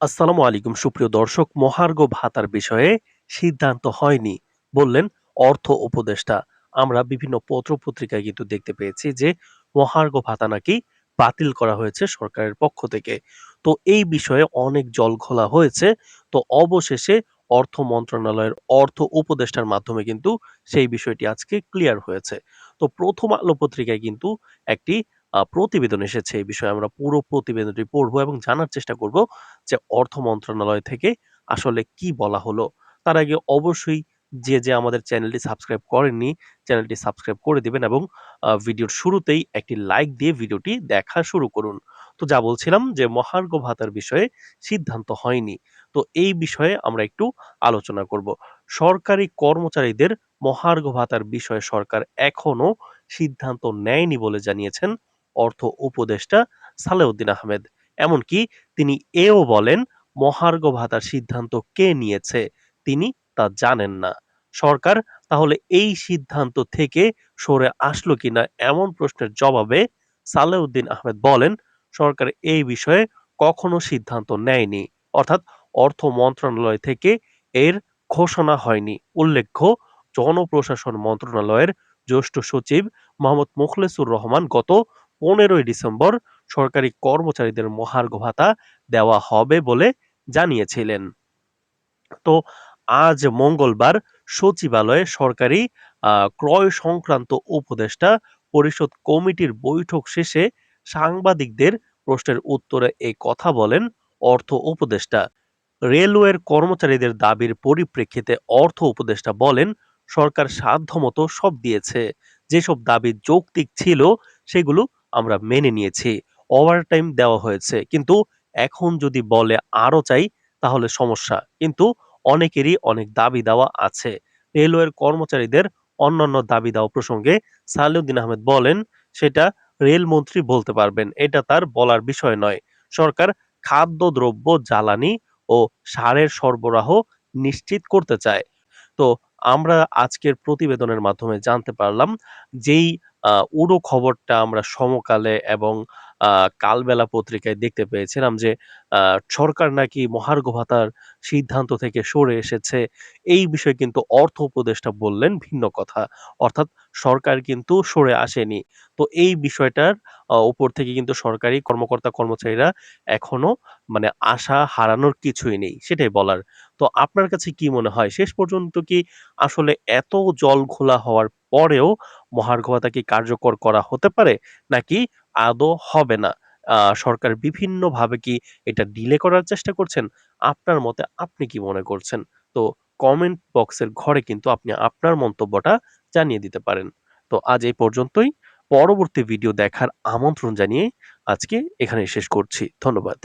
আসসালামু আলাইকুম, সুপ্রিয় দর্শক। মহার্ঘ ভাতার বিষয়ে সিদ্ধান্ত হয়নি, বললেন অর্থ উপদেষ্টা। আমরা বিভিন্ন পত্র পত্রিকায় কিন্তু দেখতে পেয়েছি যে মহার্ঘ ভাতা নাকি বাতিল করা হয়েছে সরকারের পক্ষ থেকে। তো এই বিষয়ে অনেক জল ঘোলা হয়েছে। তো অবশেষে অর্থ মন্ত্রণালয়ের অর্থ উপদেষ্টার মাধ্যমে কিন্তু সেই বিষয়টি আজকে ক্লিয়ার হয়েছে। তো প্রথম আলো পত্রিকায় কিন্তু একটি প্রতিবেদন এসেছে। এই বিষয়ে আমরা পুরো প্রতিবেদনটি পড়ব এবং জানার চেষ্টা করব যে অর্থ মন্ত্রণালয় থেকে আসলে কি বলা হলো। তার আগে অবশ্যই যে যে আমাদের চ্যানেলটি সাবস্ক্রাইব করেননি, চ্যানেলটি সাবস্ক্রাইব করে দিবেন এবং ভিডিওর শুরুতেই একটি লাইক দিয়ে ভিডিওটি দেখা শুরু করুন। তো যা বলছিলাম যে, মহার্ঘ ভাতার বিষয়ে সিদ্ধান্ত হয়নি। তো এই বিষয়ে আমরা একটু আলোচনা করব। সরকারি কর্মচারীদের মহার্ঘ ভাতার বিষয়ে সরকার এখনও সিদ্ধান্ত নেয়নি বলে জানিয়েছেন অর্থ উপদেষ্টা সালেউদ্দিন আহমেদ। এমনকি তিনি এও বলেন, মহার্ঘ ভাতার সিদ্ধান্ত কে নিয়েছে তিনি তা জানেন না। সরকার তাহলে এই সিদ্ধান্ত থেকে সরে আসলো কিনা এমন প্রশ্নের জবাবে সালেউদ্দিন আহমেদ বলেন, সরকার এই বিষয়ে কখনো সিদ্ধান্ত নেয়নি। অর্থাৎ অর্থ মন্ত্রণালয় থেকে এর ঘোষণা হয়নি। উল্লেখ্য, জনপ্রশাসন মন্ত্রণালয়ের জ্যেষ্ঠ সচিব মোহাম্মদ মুখলেসুর রহমান গত পনেরোই ডিসেম্বর সরকারি কর্মচারীদের মহার্ঘ ভাতা দেওয়া হবে বলে জানিয়েছিলেন। তো আজ মঙ্গলবার সচিবালয়ে সরকারি ক্রয় সংক্রান্ত উপদেষ্টা পরিষদ কমিটির বৈঠক শেষে সাংবাদিকদের প্রশ্নের উত্তরে এই কথা বলেন অর্থ উপদেষ্টা। রেলওয়ের কর্মচারীদের দাবির পরিপ্রেক্ষিতে অর্থ উপদেষ্টা বলেন, সরকার সাধ্যমতো সব দিয়েছে। যেসব দাবি যৌক্তিক ছিল, সেগুলো আমরা মেনে নিয়েছি। ওভারটাইম দেওয়া হয়েছে। কিন্তু এখন যদি বলে আরও চাই, তাহলে সমস্যা। কিন্তু অনেকেরই অনেক দাবি দেওয়া আছে। রেলওয়ের কর্মচারীদের অন্যান্য দাবি দেওয়া প্রসঙ্গে সালেউদ্দিন আহমেদ বলেন, সেটা রেলমন্ত্রী বলতে পারবেন। এটা তার বলার বিষয় নয়। সরকার খাদ্যদ্রব্য, জ্বালানি ও সারের সরবরাহ নিশ্চিত করতে চায়। তো আমরা আজকের প্রতিবেদনের মাধ্যমে জানতে পারলাম, যেই উড়ো খবরটা আমরা সমকালে এবং কালবেলা পত্রিকায় দেখতে পেয়েছিলাম যে সরকার নাকি মহার্ঘ ভাতার সিদ্ধান্ত থেকে সরে এসেছে। এই বিষয়ে কিন্তু অর্থ উপদেষ্টা বললেন ভিন্ন কথা। অর্থাৎ সরকার কিন্তু সরে আসেনি। তো এই বিষয়টার উপর থেকে কিন্তু সরকারি কর্মকর্তা কর্মচারীরা এখনও মানে আশা হারানোর কিছুই নেই, সেটাই বলার। তো আপনার কাছে কি মনে হয়? শেষ পর্যন্ত কি আসলে এত জল ঘোলা হওয়ার পরেও মহার্ঘ কি কার্যকর করা হতে পারে, নাকি আদৌ হবে না? সরকার বিভিন্নভাবে কি এটা ডিলে করার চেষ্টা করছেন? আপনার মতে আপনি কি মনে করছেন? তো কমেন্ট বক্সের ঘরে কিন্তু আপনি আপনার মন্তব্যটা জানিয়ে দিতে পারেন। তো আজ এই পর্যন্তই। পরবর্তী ভিডিও দেখার আমন্ত্রণ জানিয়ে আজকে এখানে শেষ করছি। ধন্যবাদ।